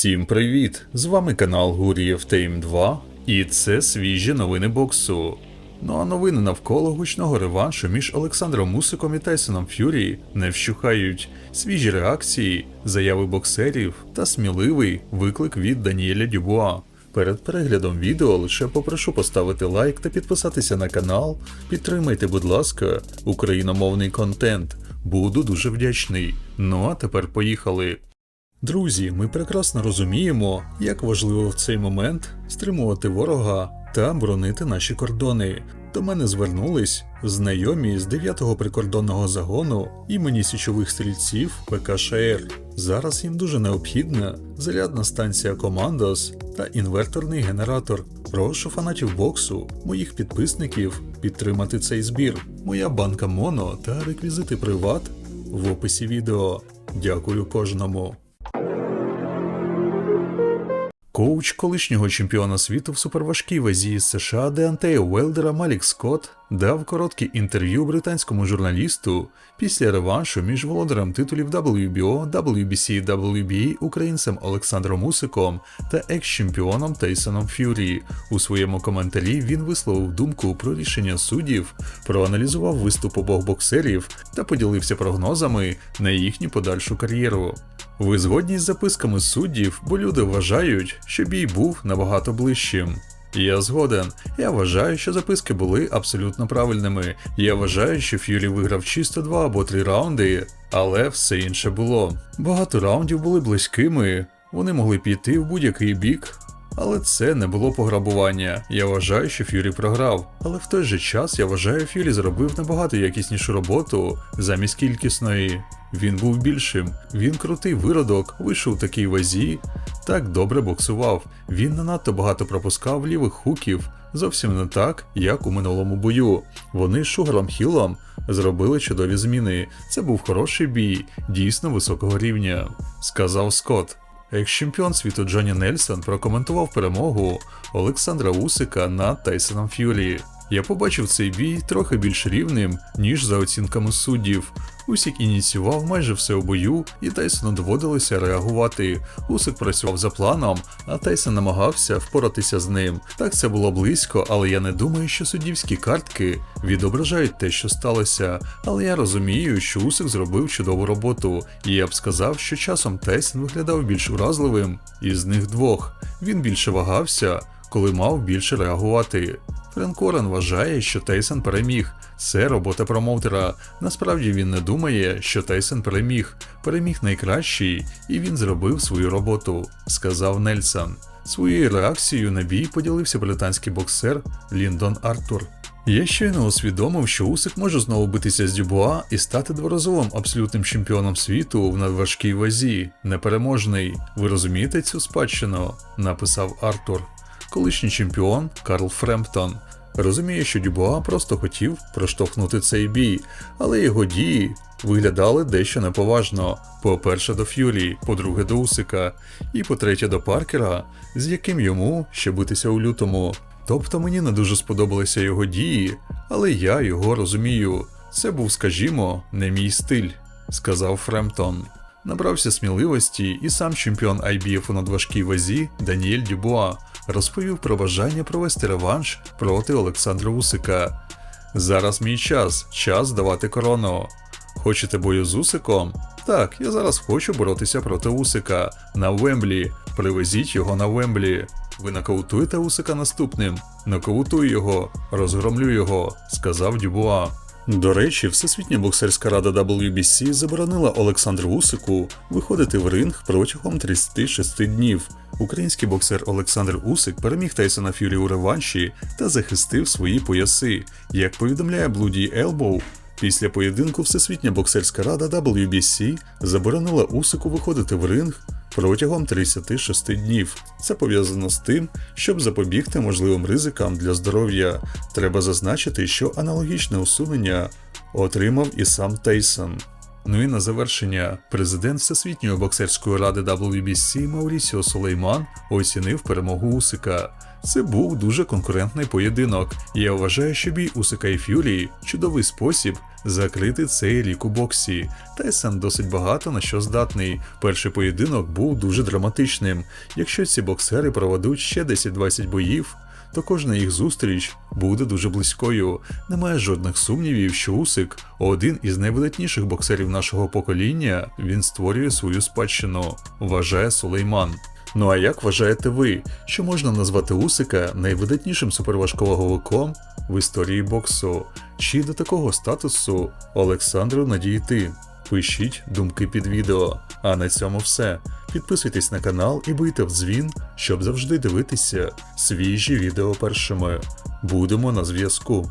Всім привіт! З вами канал Гурієв Тейм 2 і це свіжі новини боксу. Ну а новини навколо гучного реваншу між Олександром Мусиком і Тайсоном Ф'юрі не вщухають. Свіжі реакції, заяви боксерів та сміливий виклик від Даніеля Дюбуа. Перед переглядом відео лише попрошу поставити лайк та підписатися на канал. Підтримайте, будь ласка, україномовний контент. Буду дуже вдячний. Ну а тепер поїхали. Друзі, ми прекрасно розуміємо, як важливо в цей момент стримувати ворога та боронити наші кордони. До мене звернулись знайомі з 9-го прикордонного загону імені січових стрільців ПКШР. Зараз їм дуже необхідна зарядна станція Командос та інверторний генератор. Прошу фанатів боксу, моїх підписників підтримати цей збір. Моя банка Моно та реквізити приват в описі відео. Дякую кожному. Коуч колишнього чемпіона світу в суперважкій вазі з США Деантея Уелдера Малік Скотт дав коротке інтерв'ю британському журналісту після реваншу між володарем титулів WBO, WBC, WBA українцем Олександром Усиком та екс-чемпіоном Тейсоном Ф'юрі. У своєму коментарі він висловив думку про рішення суддів, проаналізував виступ обох боксерів та поділився прогнозами на їхню подальшу кар'єру. Ви згодні з записками суддів, бо люди вважають, що бій був набагато ближчим. Я згоден. Я вважаю, що записки були абсолютно правильними. Я вважаю, що Ф'юрі виграв чисто два або три раунди, але все інше було. Багато раундів були близькими, вони могли піти в будь-який бік. Але це не було пограбування. Я вважаю, що Ф'юрі програв. Але в той же час я вважаю, Ф'юрі зробив набагато якіснішу роботу замість кількісної. Він був більшим. Він крутий виродок, вийшов такій вазі, так добре боксував. Він не надто багато пропускав лівих хуків, зовсім не так, як у минулому бою. Вони з Шугаром Хілом зробили чудові зміни. Це був хороший бій, дійсно високого рівня, сказав Скотт. Екс-чемпіон світу Джоні Нельсон прокоментував перемогу Олександра Усика над Тайсоном Ф'юрі. Я побачив цей бій трохи більш рівним, ніж за оцінками суддів. Усік ініціював майже все у бою, і Тайсону доводилося реагувати. Усик працював за планом, а Тайсон намагався впоратися з ним. Так це було близько, але я не думаю, що суддівські картки відображають те, що сталося. Але я розумію, що Усик зробив чудову роботу, і я б сказав, що часом Тайсон виглядав більш уразливим із них двох. Він більше вагався, коли мав більше реагувати. Френк Орен вважає, що Тейсон переміг. Це робота промоутера. Насправді він не думає, що Тейсон переміг. Переміг найкращий, і він зробив свою роботу, сказав Нельсон. Своєю реакцією на бій поділився британський боксер Ліндон Артур. Я щойно усвідомив, що Усик може знову битися з Дюбуа і стати дворазовим абсолютним чемпіоном світу в надважкій вазі, непереможний. Ви розумієте цю спадщину? написав Артур колишній чемпіон Карл Фремптон. Розуміє, що Дюбуа просто хотів проштовхнути цей бій, але його дії виглядали дещо неповажно. По-перше, до Ф'юрі, по-друге, до Усика, і по-третє, до Паркера, з яким йому ще битися у лютому. Тобто мені не дуже сподобалися його дії, але я його розумію. Це був, скажімо, не мій стиль, сказав Фремптон. Набрався сміливості і сам чемпіон IBF у надважкій вазі Даніель Дюбуа розповів про бажання провести реванш проти Олександра Усика. Зараз мій час, час давати корону. Хочете бою з Усиком? Так, я зараз хочу боротися проти Усика на Вемблі. Привезіть його на Вемблі. Ви нокаутуєте Усика наступним. Нокаутуй його, розгромлю його, сказав Дюбуа. До речі, Всесвітня боксерська рада WBC заборонила Олександру Усику виходити в ринг протягом 36 днів. Український боксер Олександр Усик переміг Тайсона Фюрі у реванші та захистив свої пояси. Як повідомляє Bloody Elbow, після поєдинку Всесвітня боксерська рада WBC заборонила Усику виходити в ринг протягом 36 днів. Це пов'язано з тим, щоб запобігти можливим ризикам для здоров'я. Треба зазначити, що аналогічне усунення отримав і сам Тейсон. Ну і на завершення, президент Всесвітньої боксерської ради WBC Маурісіо Сулейман оцінив перемогу Усика. Це був дуже конкурентний поєдинок, і я вважаю, що бій Усика і Ф'юрі чудовий спосіб закрити цей рік у боксі. Тайсон досить багато на що здатний. Перший поєдинок був дуже драматичним. Якщо ці боксери проведуть ще 10-20 боїв, то кожна їх зустріч буде дуже близькою. Немає жодних сумнівів, що Усик один із найвидатніших боксерів нашого покоління. Він створює свою спадщину, вважає Сулейман. Ну а як вважаєте ви, що можна назвати Усика найвидатнішим суперважковаговиком в історії боксу? Чи до такого статусу Олександру надійти? Пишіть думки під відео. А на цьому все. Підписуйтесь на канал і бийте в дзвін, щоб завжди дивитися свіжі відео першими. Будемо на зв'язку.